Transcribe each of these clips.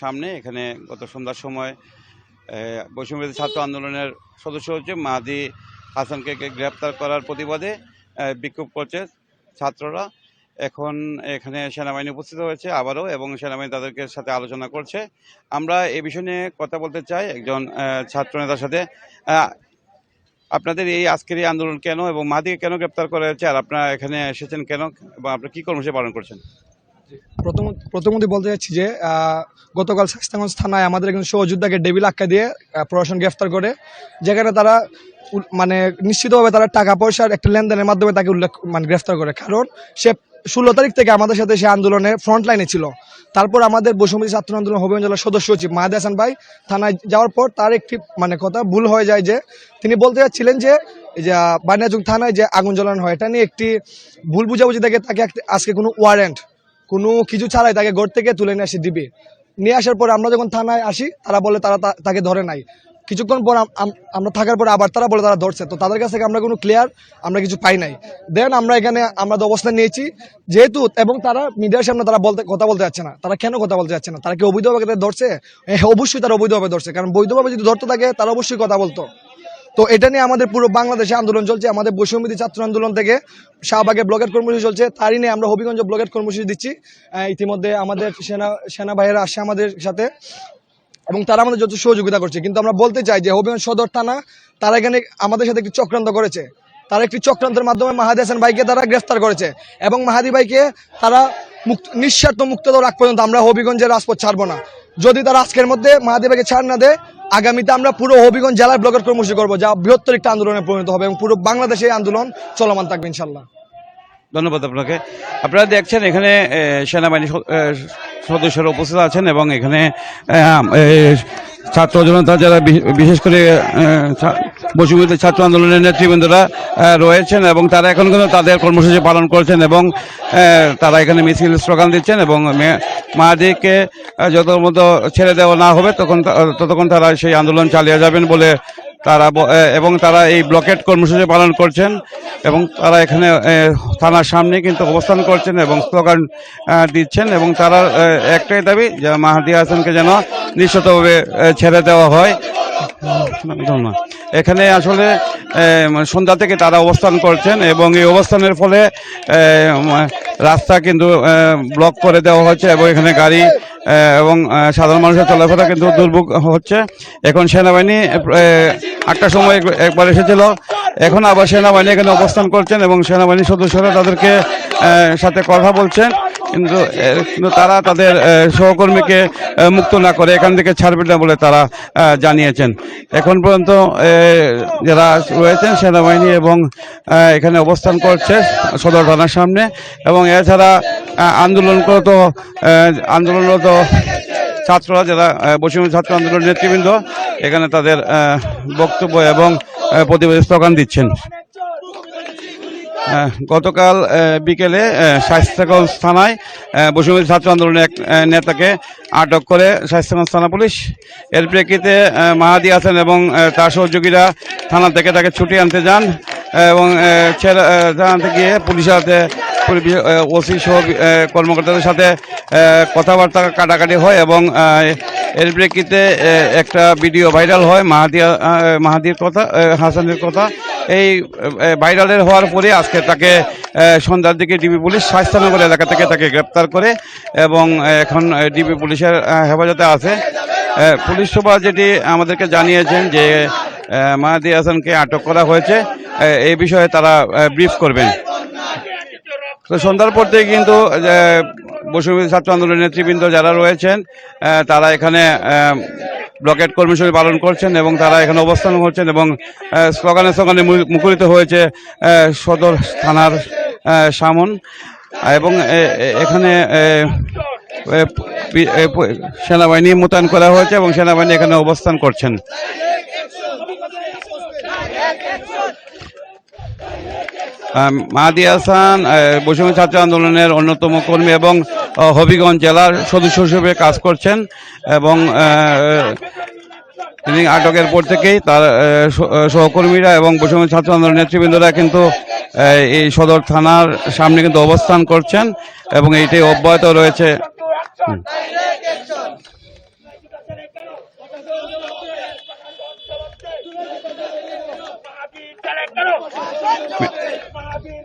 সামনে এখানে গত সন্ধ্যার সময় আহ, বৈষম্যবিরোধী ছাত্র আন্দোলনের সদস্য হচ্ছে মাহাদি হাসানকে গ্রেপ্তার করার প্রতিবাদে বিক্ষোভ করছে ছাত্ররা। এখন এখানে সেনাবাহিনী উপস্থিত হয়েছে আবারও এবং সেনাবাহিনী তাদেরকে সাথে আলোচনা করছে। আমরা এ বিষয় নিয়ে কথা বলতে চাই একজন ছাত্র নেতার সাথে। আপনাদের এই আজকের এই আন্দোলন কেন এবং মাহাদিকে কেন গ্রেপ্তার করা হয়েছে আর আপনারা এখানে এসেছেন কেন এবং আপনারা কী কর্মসূচি পালন করছেন? প্রথম প্রথমত বলতে চাচ্ছি যে গতকাল শাস্তাগঞ্জ থানায় আমাদের একজন সহযোদ্ধাকে ডেবিল আক্কা দিয়ে প্রশাসন গ্রেফতার করে। যেখানে তারা মানে নিশ্চিতভাবে তারা টাকা পয়সার একটা লেনদেনের মাধ্যমে তাকে উল্লেখ মানে গ্রেফতার করে। কারণ সে ষোলো তারিখ থেকে আমাদের সাথে সে আন্দোলনে ফ্রন্ট লাইনে ছিল। তারপর আমাদের বসুমতী ছাত্র আন্দোলন হবিগঞ্জ জেলার সদস্য সচিব মাহাদ হাসান ভাই। থানায় যাওয়ার পর তার একটি মানে কথা ভুল হয়ে যায় যে, তিনি বলতে চাচ্ছিলেন যে বানিয়াচুক থানায় যে আগুন জ্বালানো হয়, এটা নিয়ে একটি ভুল বুঝাবুঝি থেকে তাকে আজকে কোনো ওয়ারেন্ট কোনো কিছু ছাড়াই তাকে ঘর থেকে তুলে নিয়ে এসে দিবে। নিয়ে আসার পর আমরা যখন থানায় আসি, তারা বলে তারা তাকে ধরে নাই। কিছুক্ষণ পর আম- আম- আমরা থাকার পরে আবার তারা বলে তারা ধরছে। তো তাদের কাছ থেকে আমরা কোনো ক্লিয়ার আমরা কিছু পাই নাই। দেন আমরা এখানে আমরা অবস্থান নিয়েছি, যেহেতু এবং তারা মিডিয়ার সামনে তারা বলতে কথা বলতে যাচ্ছে না। তারা কেন কথা বলতে যাচ্ছে না? তারা কি অবৈধভাবে ধরছে? হ্যাঁ অবশ্যই তারা অবৈধভাবে ধরছে। কারণ বৈধভাবে যদি ধরতে থাকে, তারা অবশ্যই কথা বলতো। তো এটা নিয়ে আমাদের পুরো বাংলাদেশে আন্দোলন চলছে, আমাদের বৈষম্যবিধি ছাত্র আন্দোলন থেকে শাহবাগে ব্লকেট কর্মসূচি চলছে, তারই নিয়ে আমরা হবিগঞ্জ ব্লকেট কর্মসূচি দিচ্ছি। ইতিমধ্যে আমাদের সেনা সেনা ভাইয়েরা আসছে আমাদের সাথে এবং তারা আমাদের যত সহযোগিতা করছে। কিন্তু আমরা বলতে চাই যে হবিগঞ্জ সদর থানা, তারা এখানে আমাদের সাথে একটি চক্রান্ত করেছে। তারা একটি চক্রান্তের মাধ্যমে মাহাদি হাসান ভাইকে তারা গ্রেফতার করেছে এবং মাহাদি ভাইকে তারা মুক্ত, নিঃস্বার্থ মুক্ত আগ পর্যন্ত আমরা হবিগঞ্জের রাজপথ ছাড়বো না। যদি তারা আজকের মধ্যে মাহাদি ভাইকে ছাড় না দেয় আগামীতে আমরা পুরো হবিগঞ্জ জেলায় ব্লকের কর্মসূচি করব, যা বৃহত্তর একটা আন্দোলনে পরিণত হবে এবং পুরো বাংলাদেশে আন্দোলন চলমান থাকবে ইনশাল্লাহ ধন্যবাদ আপনাকে। আপনারা দেখছেন এখানে সেনাবাহিনী সদস্যরা উপস্থিত আছেন এবং এখানে ছাত্র জনতা যারা বিশেষ করে বসুবিধ ছাত্র আন্দোলনের নেতৃবৃন্দরা রয়েছেন এবং তারা এখন কিন্তু তাদের কর্মসূচি পালন করছেন এবং তারা এখানে মিছিল স্লোগান দিচ্ছেন এবং মে- মাহাদিকে এ, যত মতো ছেড়ে দেওয়া না হবে তখন ততক্ষণ তারা সেই আন্দোলন চালিয়ে যাবেন বলে তারা এবং তারা এই ব্লকেট কর্মসূচি পালন করছেন এবং তারা এখানে থানার সামনে কিন্তু অবস্থান করছেন এবং স্লোগান দিচ্ছেন এবং তারা একটাই দাবি যে মাহাদি হাসানকে যেন নিশ্চিতভাবে ছেড়ে দেওয়া হয়। এখানে আসলে সন্ধ্যা থেকে তারা অবস্থান করছেন এবং এই অবস্থানের ফলে রাস্তা কিন্তু ব্লক করে দেওয়া হচ্ছে এবং এখানে গাড়ি এবং সাধারণ মানুষের চলাফেরা কিন্তু দুর্ভোগ হচ্ছে। এখন সেনাবাহিনী আটটার সময় একবার এসেছিল। এখন আবার সেনাবাহিনী এখানে অবস্থান করছেন এবং সেনাবাহিনীর সদস্যরা তাদেরকে সাথে কথা বলছেন। কিন্তু কিন্তু তারা তাদের সহকর্মীকে মুক্ত না করে এখান থেকে ছাড়বেন না বলে তারা জানিয়েছেন। এখন পর্যন্ত যারা রয়েছেন সেনাবাহিনী এবং এখানে অবস্থান করছে সদর থানার সামনে এবং এছাড়া আন্দোলনরত আন্দোলনরত ছাত্ররা যারা বসুমী ছাত্র আন্দোলনের নেতৃবৃন্দ এখানে তাদের বক্তব্য এবং এ, প্রতিবাদী স্লোগান দিচ্ছেন। গতকাল বিকেলে শায়েস্তাগঞ্জ থানায় বসুমতী ছাত্র আন্দোলনের এক নেতাকে আটক করে শায়েস্তাগঞ্জ থানা পুলিশ। এর প্রেক্ষিতে মাহাদি আছেন এবং তার সহযোগীরা থানা থেকে তাকে ছুটি আনতে যান এবং ছেড়ে আহ, থানা গিয়ে পুলিশের হাতে ওসি সহ কর্মকর্তাদের সাথে কথাবার্তা কাটাকাটি হয় এবং এর প্রেক্ষিতে একটা ভিডিও ভাইরাল হয় মাহাদি আহ, মাহাদির কথা হাসানের কথা। এই ভাইরালের হওয়ার পরে আজকে তাকে সন্ধ্যার দিকে ডিবি পুলিশ স্বাস্থ্যনগর এলাকা থেকে তাকে গ্রেপ্তার করে এবং এখন ডিবি পুলিশের হেফাজতে আছে। পুলিশ সুপার যেটি আমাদেরকে জানিয়েছেন যে মাহাদি হাসানকে আটক করা হয়েছে এই বিষয়ে তারা ব্রিফ করবেন। তো সন্ধ্যার পর থেকে কিন্তু বসুমতী ছাত্র আন্দোলনের নেতৃবৃন্দ যারা রয়েছেন তারা এখানে ব্লকেট কর্মসূচি পালন করছেন এবং তারা এখানে অবস্থান করছেন এবং স্লোগানে স্লোগানে মুখরিত হয়েছে সদর থানার সামন। এবং এখানে সেনাবাহিনী মোতায়েন করা হয়েছে এবং সেনাবাহিনী এখানে অবস্থান করছেন আম, মাহাদি হাসান বৈষম্য ছাত্র আন্দোলনের অন্যতম কর্মী এবং হবিগঞ্জ জেলার সদস্য হিসেবে কাজ করছেন এবং তিনি আটকের পর থেকেই তার সহকর্মীরা এবং বৈষম্য ছাত্র আন্দোলনের নেতৃবৃন্দরা কিন্তু এই সদর থানার সামনে কিন্তু অবস্থান করছেন এবং এইটাই অব্যাহত রয়েছে।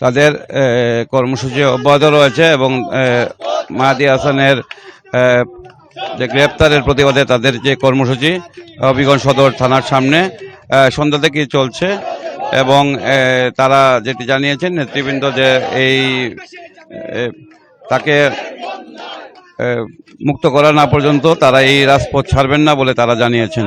তাদের কর্মসূচি অব্যাহত রয়েছে এবং মাহাদি হাসানের যে গ্রেপ্তারের প্রতিবাদে তাদের যে কর্মসূচি, হবিগঞ্জ সদর থানার সামনে সন্ধ্যা থেকে চলছে এবং তারা যেটি জানিয়েছেন, নেতৃবৃন্দ যে এই তাকে মুক্ত করা না পর্যন্ত তারা এই রাজপথ ছাড়বেন না বলে তারা জানিয়েছেন।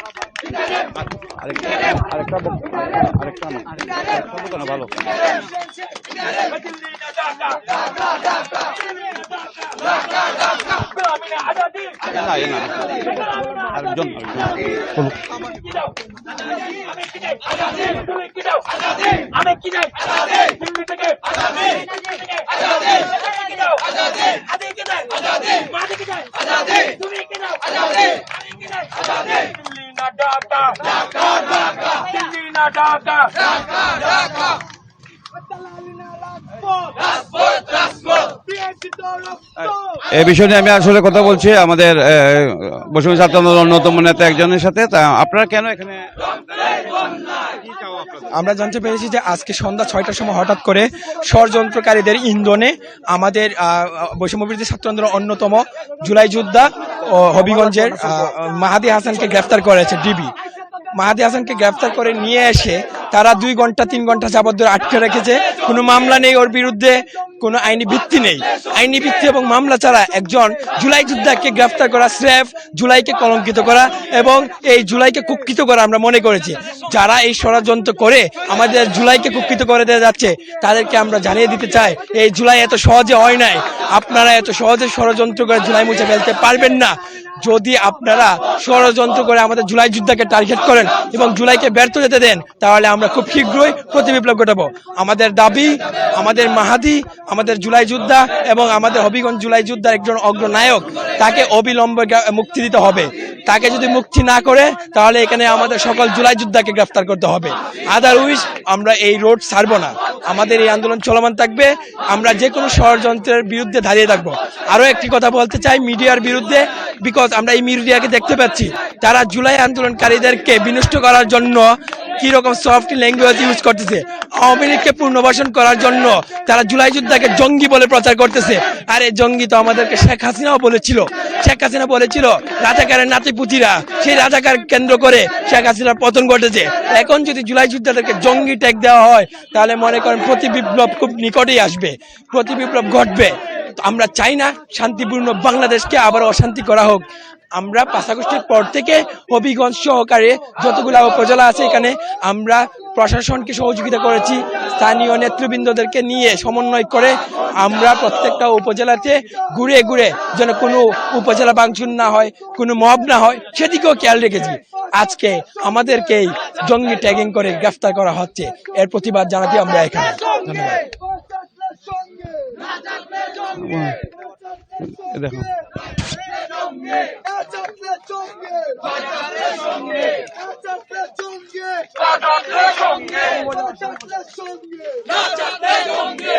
আরেকটা আরেকটা আরেকটা আরেকটা ভালো না এ না আরেকজন। আমি কি যাই দিল্লি থেকে আজাদি তুমি কি যাও দিল্লি না ঢাকা দিল্লি না ঢাকা এই বিষয় নিয়ে আমি আসলে কথা বলছি আমাদের বসুমি ছাত্র আন্দোলন অন্যতম নেতা একজনের সাথে। তা আপনারা কেন এখানে আমরা জানতে পেরেছি যে আজকে সন্ধ্যা ছয়টার সময় হঠাৎ করে ষড়যন্ত্রকারীদের ইন্ধনে আমাদের বৈষম্যবিরোধী ছাত্র আন্দোলন অন্যতম জুলাই যোদ্ধা হবিগঞ্জের মাহাদি হাসানকে গ্রেফতার করেছে ডিবি। মাহাদি হাসানকে গ্রেফতার করে নিয়ে এসে তারা দুই ঘণ্টা, তিন ঘণ্টা যাবত ধরে আটকে রেখেছে। কোনো মামলা নেই ওর বিরুদ্ধে, কোনো আইনি ভিত্তি নেই। আইনি ভিত্তি এবং মামলা ছাড়া একজন জুলাই যোদ্ধাকে গ্রেফতার করা স্রেফ জুলাইকে কলঙ্কিত করা এবং এই জুলাইকে কুক্ষিত করা আমরা মনে করেছি। যারা এই ষড়যন্ত্র করে আমাদের জুলাইকে কুক্ষিত করে দেওয়া যাচ্ছে, তাদেরকে আমরা জানিয়ে দিতে চাই, এই জুলাই এত সহজে হয় নাই। আপনারা এত সহজে ষড়যন্ত্র করে জুলাই মুছে ফেলতে পারবেন না। যদি আপনারা ষড়যন্ত্র করে আমাদের জুলাই যোদ্ধাকে টার্গেট করেন এবং জুলাইকে ব্যর্থ যেতে দেন, তাহলে আমরা খুব শীঘ্রই প্রতিবিপ্লব ঘটাবো। আমাদের দাবি, আমাদের মাহাদি, আমাদের জুলাই যোদ্ধা এবং আমাদের হবিগঞ্জ জুলাই যোদ্ধার একজন অগ্রনায়ক, তাকে অবিলম্বে মুক্তি দিতে হবে। তাকে যদি মুক্তি না করে, তাহলে এখানে আমাদের সকল জুলাই যোদ্ধাকে গ্রেফতার করতে হবে। আদার উইস আমরা এই রোড ছাড়বো না। আমাদের এই আন্দোলন চলমান থাকবে। আমরা যে কোনো ষড়যন্ত্রের বিরুদ্ধে দাঁড়িয়ে থাকব। আরও একটি কথা বলতে চাই, মিডিয়ার বিরুদ্ধে বিকজ আমরা এই মিডিয়াকে দেখতে পাচ্ছি, তারা জুলাই আন্দোলনকারীদেরকে বিনষ্ট করার জন্য কি রকম সফট ল্যাঙ্গুয়েজ ইউজ করতেছে, আওয়ামী লীগকে পুনর্বাসন করার জন্য তারা জুলাই যোদ্ধাকে জঙ্গি বলে প্রচার করতেছে। আর জঙ্গি তো আমাদেরকে শেখ হাসিনাও বলেছিল, শেখ হাসিনা বলেছিল, রাজাকারের নাতিপুতিরা, সেই রাজাকার কেন্দ্র করে শেখ হাসিনার পতন ঘটেছে। এখন যদি জুলাই যোদ্ধাদেরকে জঙ্গি ট্যাগ দেওয়া হয়, তাহলে মনে করেন প্রতি বিপ্লব খুব নিকটেই আসবে, প্রতি বিপ্লব ঘটবে। আমরা চাই না শান্তিপূর্ণ বাংলাদেশকে আবার অশান্তি করা হোক। আমরা আগস্টের পর থেকে হবিগঞ্জ সহকারে যতগুলো উপজেলা আছে এখানে আমরা প্রশাসনকে সহযোগিতা করেছি, স্থানীয় নেতৃবৃন্দদেরকে নিয়ে সমন্বয় করে আমরা প্রত্যেকটা উপজেলাতে ঘুরে ঘুরে যেন কোনো উপজেলা ভাঙচুর না হয়, কোনো মব না হয়, সেদিকেও খেয়াল রেখেছি। আজকে আমাদেরকেই জঙ্গি ট্যাগিং করে গ্রেফতার করা হচ্ছে। এর প্রতিবাদ জানাতে আমরা এখানে। ধন্যবাদ। দেখো সঙ্গে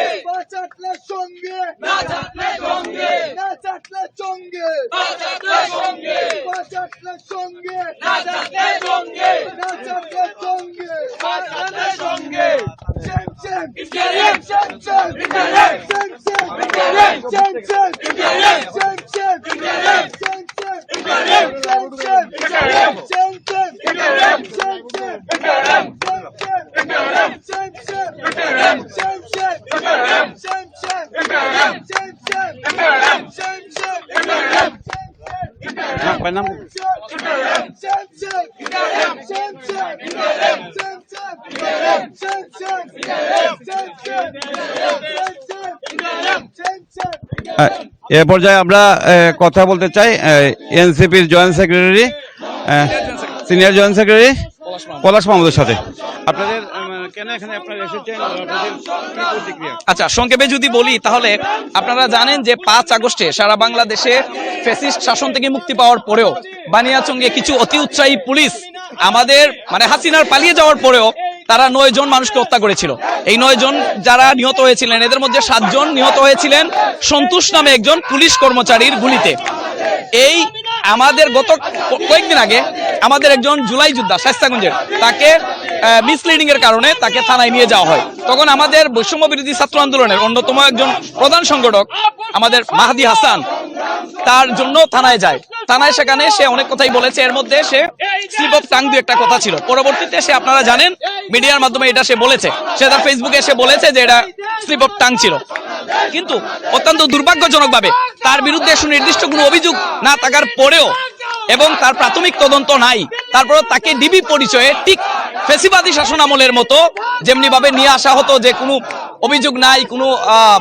এ পর্যায়ে আমরা কথা বলতে চাই এনসিপির joint secretary senior joint secretary, Palash মাহমুদের সাথে। আপনাদের আচ্ছা সংক্ষেপে যদি বলি, তাহলে আপনারা জানেন যে পাঁচ আগস্টে সারা বাংলাদেশে ফেসিস্ট শাসন থেকে মুক্তি পাওয়ার পরেও বানিয়াচঙ্গে কিছু অতি উৎসাহী পুলিশ আমাদের মানে হাসিনার পালিয়ে যাওয়ার পরেও তারা নয় জন মানুষকে হত্যা করেছিল। এই নয় জন যারা নিহত হয়েছিলেন, এদের মধ্যে সাতজন নিহত হয়েছিলেন সন্তোষ নামে একজন পুলিশ কর্মচারীর গুলিতে। এই আমাদের গত কয়েকদিন আগে আমাদের একজন জুলাই যোদ্ধা শাস্তাগঞ্জের তাকে মিসলিডিং এর কারণে তাকে থানায় নিয়ে যাওয়া হয়। তখন আমাদের বৈষম্য বিরোধী ছাত্র আন্দোলনের অন্যতম একজন প্রধান সংগঠক আমাদের মাহাদি হাসান তার জন্য থানায় যায়। থানায় সেখানে সে অনেক কথাই বলেছে। এর মধ্যে সে স্লিপ অফ টাং দু একটা কথা ছিল। পরবর্তীতে সে আপনারা জানেন, মিডিয়ার মাধ্যমে এটা সে বলেছে। সে তার ফেসবুকে এসে বলেছে যে এটা স্লিপ অফ টাং ছিল। কিন্তু অত্যন্ত দুর্ভাগ্যজনকভাবে তার বিরুদ্ধে সুনির্দিষ্ট কোনো অভিযোগ না থাকার পরেও এবং তার প্রাথমিক তদন্ত নাই তারপর তাকে ডিবি পরিচয়ে ঠিক ফেসিবাদী শাসন আমলের মতো যেমনি ভাবে নিয়ে আসা হতো যে কোনো অভিযোগ নাই, কোনো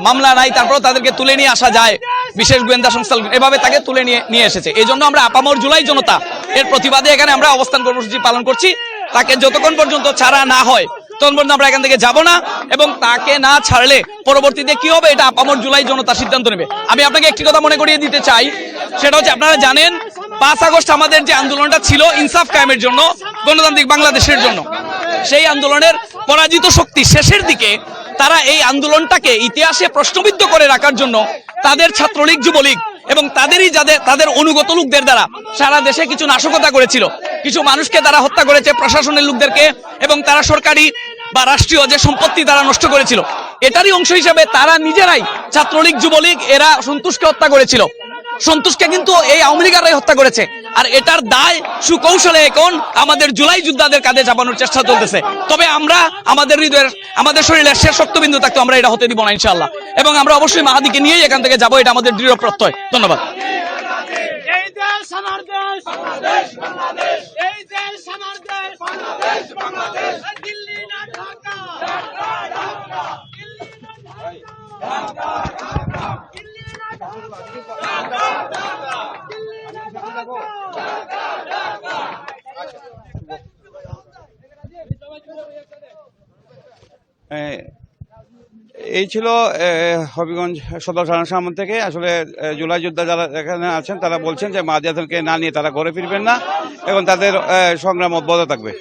মামলা নাই তারপর তাদেরকে তুলে নিয়ে আসা যায়। বিশেষ গোয়েন্দা সংস্থা এভাবে তাকে তুলে নিয়ে নিয়ে এসেছে। এই জন্য আমরা আপামর জুলাই জনতা এর প্রতিবাদে এখানে আমরা অবস্থান কর্মসূচি পালন করছি। তাকে যতক্ষণ পর্যন্ত ছাড়া না হয় তখন পর্যন্ত আমরা এখান থেকে যাব না এবং তাকে না ছাড়লে পরবর্তীতে কি হবে এটা আপামর জুলাই জনতা সিদ্ধান্ত নেবে। আমি আপনাকে একটি কথা মনে করিয়ে দিতে চাই, সেটা হচ্ছে আপনারা জানেন, পাঁচ আগস্ট আমাদের যে আন্দোলনটা ছিল ইনসাফ কায়েমের জন্য, গণতান্ত্রিক বাংলাদেশের জন্য, সেই আন্দোলনের পরাজিত শক্তি শেষের দিকে তারা এই আন্দোলনটাকে ইতিহাসে প্রশ্নবিদ্ধ করে রাখার জন্য তাদের ছাত্রলীগ, যুবলীগ এবং তাদেরই যাদের, তাদের অনুগত লোকদের দ্বারা সারা দেশে কিছু নাশকতা করেছিল। কিছু মানুষকে তারা হত্যা করেছে প্রশাসনের লোকদেরকে এবং তারা সরকারি বা রাষ্ট্রীয় যে সম্পত্তি তারা নষ্ট করেছিল। এটারই অংশ হিসেবে তারা নিজেরাই ছাত্রলীগ, যুবলীগ, এরা সন্তোষকে হত্যা করেছিল। সন্তোষকে কিন্তু এই আওয়ামী হত্যা করেছে। আর এটার দায় সুকৌশলে এখন আমাদের জুলাই যোদ্ধাদের কাঁধে চাপানোর চেষ্টা চলতেছে। তবে আমরা আমাদের হৃদয়ের, আমাদের শরীরের শেষ শক্তবিন্দু থাকতো আমরা এটা হতে দিব না ইনশাল্লাহ এবং আমরা অবশ্যই মাহাদিকে নিয়েই এখান থেকে যাব, এটা আমাদের দৃঢ় প্রত্যয়। ধন্যবাদ। ঢাকা। ঢাকা দিল্লি না ঢাকা দিল্লি না ঢাকা আহ, এই ছিল হবিগঞ্জ সদর থানা সামন থেকে। আসলে জুলাই যোদ্ধা যারা এখানে আছেন, তারা বলছেন যে মাহাদি হাসানকে না নিয়ে তারা ঘরে ফিরবেন না, এবং তাদের সংগ্রাম অব্যাহত থাকবে।